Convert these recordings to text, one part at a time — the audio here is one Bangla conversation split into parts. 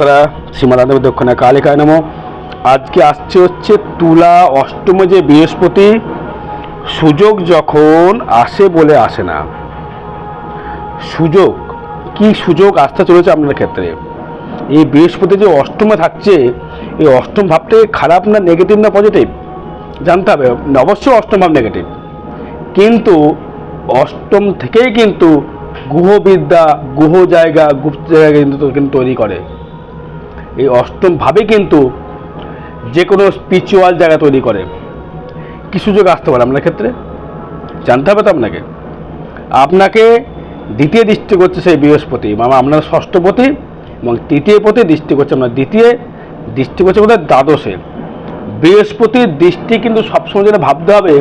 তারা সীমাদাদেব দক্ষিণা কালিকায় নম। আজকে আসছে হচ্ছে তুলা অষ্টমে যে বৃহস্পতি, সুযোগ যখন আসে বলে আসে না। সুযোগ, কি সুযোগ আসতে চলেছে আপনার ক্ষেত্রে? এই বৃহস্পতি যে অষ্টমে থাকছে, এই অষ্টম ভাবটা খারাপ না নেগেটিভ না পজিটিভ জানতে হবে, অবশ্যই অষ্টম ভাব নেগেটিভ কিন্তু অষ্টম থেকেই কিন্তু গুহবিদ্যা, গুহ জায়গা, গুপ্ত জায়গা কিন্তু কিন্তু তৈরি করে। এই অষ্টম ভাবে কিন্তু যে কোনো স্পিরিচুয়াল জায়গা তৈরি করে। কি সুযোগ আসতে পারে আপনার ক্ষেত্রে? জানতে হবে তো আপনাকে। আপনাকে দ্বিতীয় দৃষ্টি করছে সেই বৃহস্পতি মানে আপনার ষষ্ঠপতি এবং তৃতীয় পতি দৃষ্টি করছে আপনার দ্বিতীয়, দৃষ্টি করছে বোধহয় দ্বাদশে। বৃহস্পতির দৃষ্টি কিন্তু সবসময় যেটা ভাবতে হবে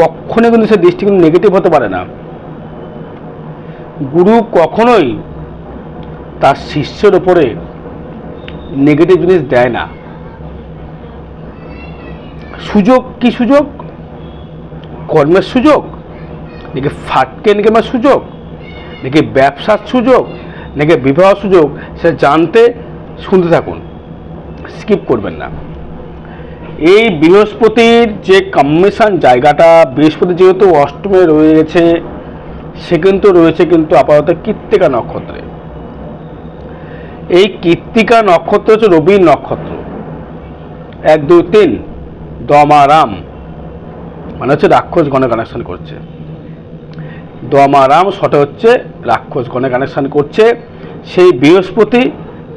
কখনোই কিন্তু সেই দৃষ্টি কিন্তু নেগেটিভ হতে পারে না। গুরু কখনোই তার শিষ্যের ওপরে নেগেটিভ জিনিস দেয় না। সুযোগ কি সুযোগ? কর্মের সুযোগ, নাকি ফাটকে ইনকামের সুযোগ, নাকি ব্যবসার সুযোগ, নাকি বিবাহ সুযোগ, সেটা জানতে, শুনতে থাকুন। স্কিপ করবেন না। এই বৃহস্পতির যে কম্বিনেশন জায়গাটা, বৃহস্পতি যেহেতু অষ্টমে রয়ে গেছে, সে কিন্তু রয়েছে কিন্তু আপাতত কৃত্তিকা নক্ষত্রে। এই কৃত্তিকা নক্ষত্র হচ্ছে রবির নক্ষত্র। এক, দুই, তিন, দমারাম মানে হচ্ছে রাক্ষস গণে কানেকশন করছে। দমারাম শটে হচ্ছে রাক্ষস গণে কানেকশন করছে। সেই বৃহস্পতি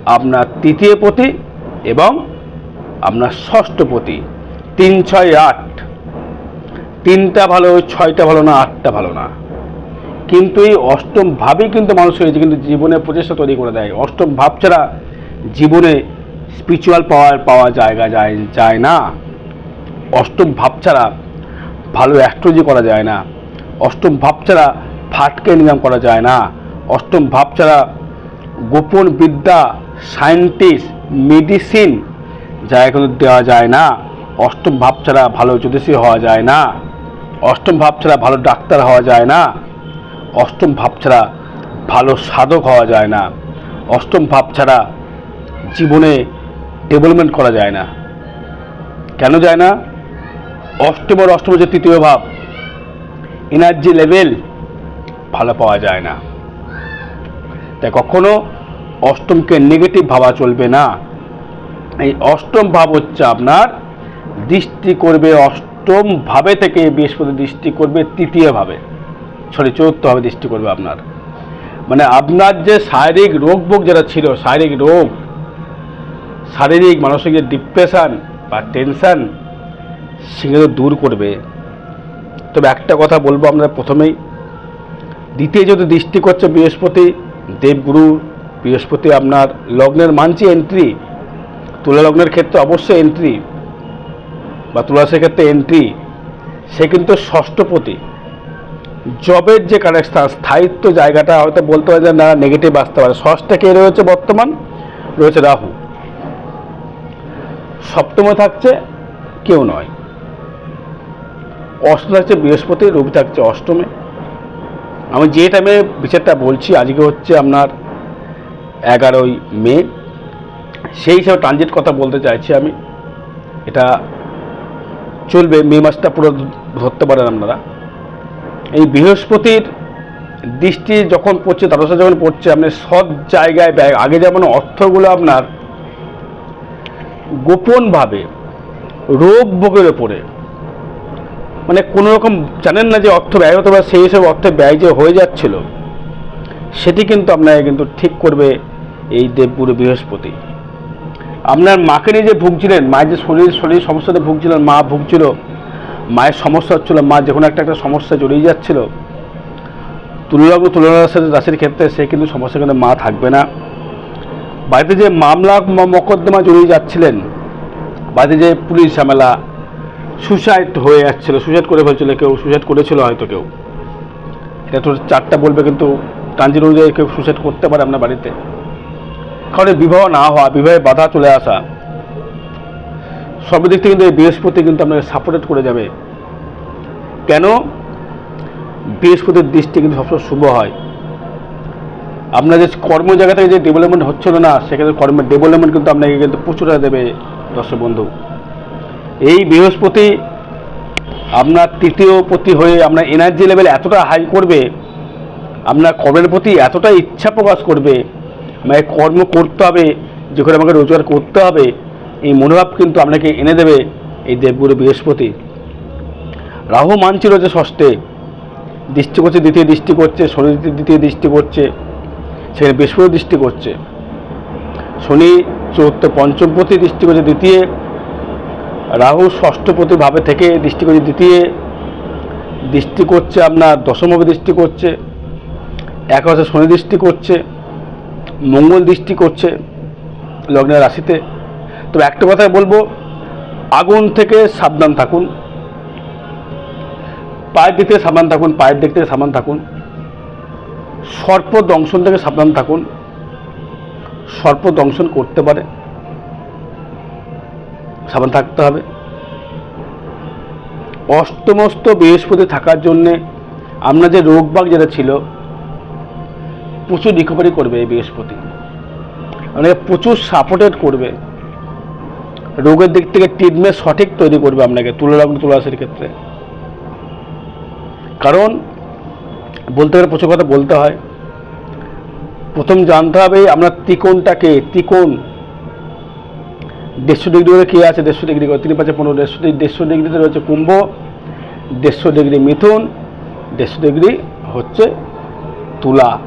আপনার তৃতীয় পতি এবং আপনার ষষ্ঠপতি তিন, ছয়, আট। তিনটা ভালো, ছয়টা ভালো না, আটটা ভালো না। কিন্তু এই অষ্টম ভাবেই কিন্তু এই যে কিন্তু জীবনে প্রচেষ্টা তৈরি করে দেয়। অষ্টম ভাব ছাড়া জীবনে স্পিরিচুয়াল পাওয়ার পাওয়া জায়গা যায় যায় না। অষ্টম ভাব ছাড়া ভালো অ্যাস্ট্রোলজি করা যায় না। অষ্টম ভাব ছাড়া ফাটকে নিয়ম করা যায় না। অষ্টম ভাব ছাড়া গোপন বিদ্যা সায়েন্টিস্ট মেডিসিন জায়গা কিন্তু দেওয়া যায় না। অষ্টম ভাব ছাড়া ভালো জ্যোতিষী হওয়া যায় না। অষ্টম ভাব ছাড়া ভালো ডাক্তার হওয়া যায় না। অষ্টম ভাব ছাড়া ভালো সাধক হওয়া যায় না। অষ্টম ভাব ছাড়া জীবনে ডেভেলপমেন্ট করা যায় না। কেন যায় না? অষ্টম আর অষ্টম হচ্ছে তৃতীয় ভাব। এনার্জি লেভেল ভালো পাওয়া যায় না। তাই কখনো অষ্টমকে নেগেটিভ ভাবা চলবে না। এই অষ্টম ভাব হচ্ছে আপনার দৃষ্টি করবে অষ্টম ভাবে থেকে বৃহস্পতি দৃষ্টি করবে তৃতীয় ভাবে। সরি চতুর্থ দৃষ্টি করবে আপনার। মানে আপনার যে শারীরিক রোগ ভোগ যেটা ছিল, শারীরিক রোগ, শারীরিক মানসিক যে ডিপ্রেশান বা টেনশন সেগুলো দূর করবে। তবে একটা কথা বলব আমরা প্রথমেই, দ্বিতীয় যদি দৃষ্টি করছে বৃহস্পতি, দেবগুরু বৃহস্পতি আপনার লগ্নের মানছি এন্ট্রি তুলা লগ্নের ক্ষেত্রে অবশ্যই এন্ট্রি বা তুলাসের ক্ষেত্রে এন্ট্রি সে কিন্তু ষষ্ঠপতি জবের যে কানেকশন স্থায়িত্ব জায়গাটা, হয়তো বলতে পারে যে না নেগেটিভ আসতে পারে। ষষ্ঠে কে রয়েছে বর্তমান? রয়েছে রাহু। সপ্তমে থাকছে কেউ নয়। অষ্টম থাকছে বৃহস্পতি, রবি থাকছে অষ্টমে। আমি যে টাইমে বিচারটা বলছি, আজকে হচ্ছে আপনার এগারোই মে। সেই হিসাবে ট্রানজিট কথা বলতে চাইছি আমি। এটা চলবে, মে মাসটা পুরো ধরতে পারেন আপনারা। এই বৃহস্পতির দৃষ্টি যখন পড়ছে, দ্বাদশে যখন পড়ছে, আপনি সৎ জায়গায় ব্যয়, আগে যেমন অর্থগুলো আপনার গোপনভাবে রোগ ভোগের ওপরে মানে কোনো রকম জানেন না যে অর্থ ব্যয় হতে পারে সেই হিসেবে অর্থে ব্যয় যে হয়ে যাচ্ছিল, সেটি কিন্তু আপনাকে কিন্তু ঠিক করবে এই দেবগুরু বৃহস্পতি। আপনার মাকে নিয়ে যে ভুগছিলেন, মায়ের যে শরীর শরীর সমস্যাতে ভুগছিলেন, মা ভুগছিল মায়ের সমস্যা হচ্ছিল, মা যে কোনো একটা একটা সমস্যা জড়িয়ে যাচ্ছিল তুলনাগুলো তুলনা রাশির ক্ষেত্রে সে কিন্তু সমস্যা কিন্তু মা থাকবে না। বাড়িতে যে মামলা মকদ্দমা জড়িয়ে যাচ্ছিলেন, বাড়িতে যে পুলিশ ঝামেলা সুসাইড হয়ে যাচ্ছিল সুসাইড করে ফেলছিল কেউ সুসাইড করেছিল হয়তো কেউ। এটা তো চারটা বলবে কিন্তু ট্রানজিট অনুযায়ী কেউ সুসাইড করতে পারে আপনার বাড়িতে। কারণ বিবাহ না হওয়া, বিবাহে বাধা চলে আসা সব দিক থেকে কিন্তু এই বৃহস্পতি কিন্তু আপনাকে সাপোর্টেড করে যাবে। কেন? বৃহস্পতির দৃষ্টি কিন্তু সবসময় শুভ হয়। আপনার যে কর্ম জায়গা থেকে যে ডেভেলপমেন্ট হচ্ছিল না, সেক্ষেত্রে কর্মের ডেভেলপমেন্ট কিন্তু আপনাকে কিন্তু প্রচুর দেবে, দর্শক বন্ধু। এই বৃহস্পতি আপনার তৃতীয় প্রতি হয়ে আপনার এনার্জি লেভেল এতটা হাই করবে, আপনার কর্মের প্রতি এতটা ইচ্ছা প্রকাশ করবে মানে কর্ম করতে হবে, যে করে আমাকে রোজগার করতে হবে এই মনোভাব কিন্তু আপনাকে এনে দেবে এই দেবগুরু বৃহস্পতি। রাহু মানছিল যে ষষ্ঠে দৃষ্টি করছে, দ্বিতীয় দৃষ্টি করছে, শনি দ্বিতীয় দৃষ্টি করছে, সেখানে বৃহস্পতি দৃষ্টি করছে। শনি চতুর্থ পঞ্চমপতি দৃষ্টি করছে, দ্বিতীয়। রাহু ষষ্ঠপতি ভাবে থেকে দৃষ্টি করছে, দ্বিতীয়। দৃষ্টি করছে আপনার দশমভাবে দৃষ্টি করছে এক একাদশে শনি দৃষ্টি করছে, মঙ্গল দৃষ্টি করছে, লগ্নের রাশিতে। তবে একটা কথাই বলব, আগুন থেকে সাবধান থাকুন। পায়ের দিক থেকে সাবধান থাকুন, পায়ের দিক থেকে সাবধান থাকুন। সর্প দংশন থেকে সাবধান থাকুন। সর্প দংশন করতে পারে। সাবধান থাকতে হবে। অষ্টমস্ত বৃহস্পতি থাকার জন্যে আপনার যে রোগবাগ যেটা ছিল, প্রচুর রিকভারি করবে এই বৃহস্পতি। মানে প্রচুর সাপোর্টেড করবে। রোগের দিক থেকে ট্রিটমেন্ট সঠিক তৈরি করবে আপনাকে তুলালগ্ন তুলাসের ক্ষেত্রে। কারণ বলতে গেলে প্রচুর কথা বলতে হয়। প্রথম জানতে হবে আমরা ত্রিকোণটাকে, ত্রিকোণ দেড়শো ডিগ্রি করে কে আছে? দেড়শো ডিগ্রি করে, তিনি পাচ্ছে পনেরো, দেড়শো দেড়শো ডিগ্রিতে রয়েছে কুম্ভ, দেড়শো ডিগ্রি মিথুন, দেড়শো ডিগ্রি হচ্ছে তুলা।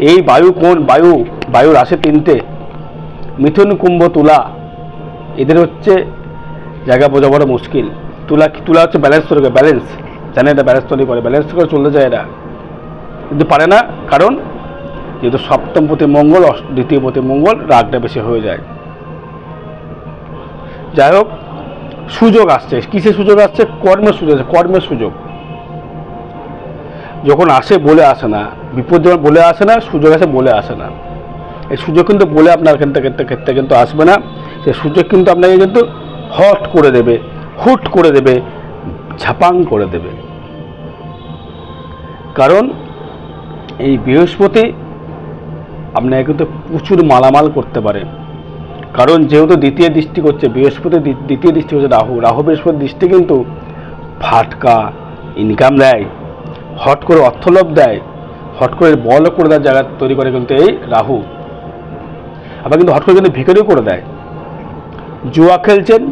এই বায়ু কোন বায়ু, বায়ুর আসে তিনটে, মিথুন, কুম্ভ, তুলা। এদের হচ্ছে জায়গা বোঝা বড় মুশকিল। তুলা তুলা হচ্ছে ব্যালেন্স তৈরি করে ব্যালেন্স জানে এটা ব্যালেন্স তৈরি করে ব্যালেন্স করে চলতে যায় এরা। কিন্তু পারে না, কারণ যেহেতু সপ্তম প্রতি মঙ্গল দ্বিতীয় প্রতি মঙ্গল, রাগটা বেশি হয়ে যায়। যাই হোক, সুযোগ আসছে। কিসের সুযোগ আসছে? কর্মের সুযোগ আছে কর্মের সুযোগ। যখন আসে বলে আসে না, বিপদ যখন বলে আসে না, সুযোগ আসে বলে আসে না। এই সুযোগ কিন্তু বলে আপনার ক্ষেত্রে ক্ষেত্রে ক্ষেত্রে কিন্তু আসবে না। সেই সুযোগ কিন্তু আপনাকে কিন্তু হট করে দেবে, হুট করে দেবে, ঝাপাং করে দেবে। কারণ এই বৃহস্পতি আপনাকে কিন্তু প্রচুর মালামাল করতে পারে। কারণ যেহেতু দ্বিতীয় দৃষ্টি করছে বৃহস্পতি দ্বিতীয় দৃষ্টি হচ্ছে রাহু। রাহু বৃহস্পতি দৃষ্টি কিন্তু ফাটকা ইনকাম দেয়, হট করে অর্থলোভ দেয়, হট করে বল করে দেওয়ার জায়গা তৈরি করে কিন্তু এই রাহু। আবার কিন্তু হট করে কিন্তু ভিকারিও করে দেয়। জুয়া খেলছেন।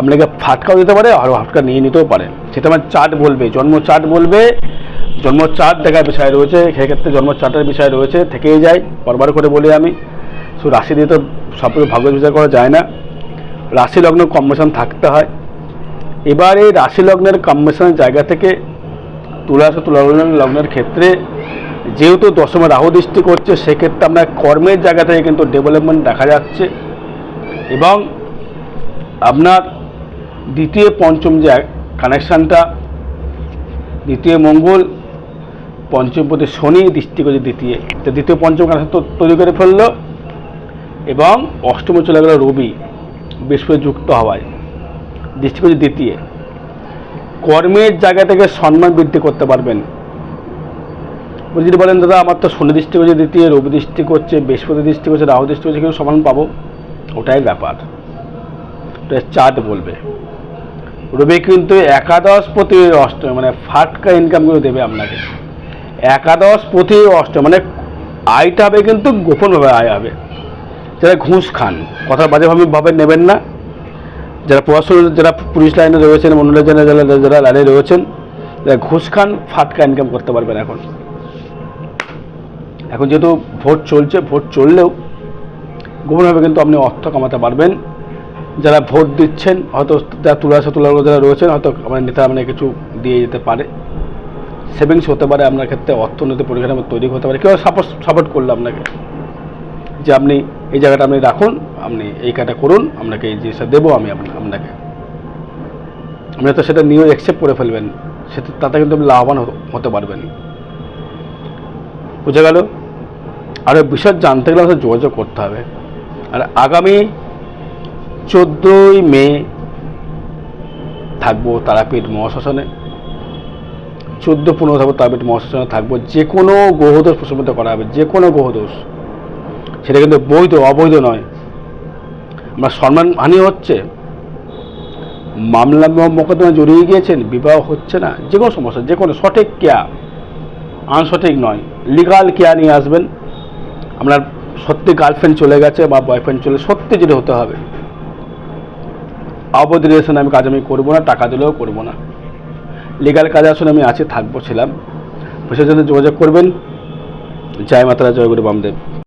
আপনাকে ফাটকাও দিতে পারে আর ফাটকা নিয়ে নিতেও পারে। সেটা আমার চার্ট বলবে, জন্ম চার্ট বলবে। জন্ম চার্ট দেখার বিষয় রয়েছে, সেক্ষেত্রে জন্ম চার্টের বিষয় রয়েছে, থেকেই যায়, বারবার করে বলি আমি। শুধু রাশি দিয়ে তো সব ভাগ্য বিচার করা যায় না। রাশি লগ্ন কম্বিনেশন থাকতে হয়। এবার এই রাশি লগ্নের কম্বিনেশনের জায়গা থেকে তুলা তুলা লগ্নের ক্ষেত্রে যেহেতু দশমে রাহু দৃষ্টি করছে, সেক্ষেত্রে আপনার কর্মের জায়গা থেকে কিন্তু ডেভেলপমেন্ট দেখা যাচ্ছে। এবং আপনার দ্বিতীয় পঞ্চম যে কানেকশানটা দ্বিতীয় মঙ্গল পঞ্চমপতি শনি দৃষ্টি দ্বিতীয়, তো দ্বিতীয় পঞ্চম কানেকশন তো তৈরি করে ফেলল এবং অষ্টমে চলে গেল রবি, বৃহস্পতি যুক্ত হওয়ায় দৃষ্টি দ্বিতীয়। কর্মের জায়গা থেকে সম্মান বৃদ্ধি করতে পারবেন। যদি বলেন, দাদা, আমার তো শনি দৃষ্টি করছে দ্বিতীয়, রবি দৃষ্টি করছে বৃহস্পতি দৃষ্টি করছে রাহু দৃষ্টি করছে কিন্তু সম্মান পাবো? ওটাই ব্যাপার। ওটা চাঁদ বলবে। রবি কিন্তু একাদশ প্রতি অষ্টম মানে ফাটকা ইনকামগুলো দেবে আপনাকে। একাদশ প্রতি অষ্টম মানে আয়টা হবে কিন্তু গোপনভাবে আয় হবে। যারা ঘুষ খান, কথা বাজেভাবে ভাবে নেবেন না। যারা পড়াশোনা, যারা পুলিশ লাইনে রয়েছেন মনোরঞ্জনে যারা যারা লাইনে রয়েছেন, যারা ঘুষ খান, ফাটকা ইনকাম করতে পারবেন এখন। এখন যেহেতু ভোট চলছে, ভোট চললেও গোপনভাবে কিন্তু আপনি অর্থ কামাতে পারবেন। যারা ভোট দিচ্ছেন, হয়তো যারা তুলাশা তুলার যারা রয়েছেন, হয়তো আমার নেতা মানে কিছু দিয়ে যেতে পারে। সেভিংস হতে পারে আপনার ক্ষেত্রে, অর্থনৈতিক পরিকাঠামো তৈরি হতে পারে। কেউ সাপোর্ট সাপোর্ট করল আপনাকে। যে আপনি এই জায়গাটা আপনি রাখুন, আপনি এই কাজটা করুন, আপনাকে এই জিনিসটা দেবো আমি আপনাকে। আপনি তো সেটা নিয়েও অ্যাকসেপ্ট করে ফেলবেন। সেটা, তাতে কিন্তু আপনি লাভবান হতে- হতে পারবেন। বুঝে গেল? আরও বিষয় জানতে গেলে আমাদের যোগাযোগ করতে হবে। আর আগামী চোদ্দোই মে থাকব তারাপীঠ মহাশ্মশানে। চোদ্দ পনেরো থাকব তারাপীঠ সঙ্গে থাকব। যে কোনো গ্রহদোষ প্রশমিত করা হবে, যে কোনো গ্রহদোষ সেটা কিন্তু বৈধ, অবৈধ নয়। আমার সম্মান হানি হচ্ছে। মামলা মোকদ্দমা জড়িয়ে গিয়েছেন, বিবাহ হচ্ছে না। যে কোনো সমস্যা, যে কোনো সঠিক কেয়া আনসঠিক নয়। লিগাল কেয়া নিয়ে আসবেন। আপনার সত্যি গার্লফ্রেন্ড চলে গেছে বা বয়ফ্রেন্ড চলে, সত্যি যেটা হতে হবে। আবদ রিলেশন আমি কাজ আমি করব না, টাকা দিলেও করব না। লিগাল কাজে আসলে আমি আছি, থাকব, ছিলাম। জন্য যোগাযোগ করবেন। জয় মাতারা, জয় গুরু বামদেব।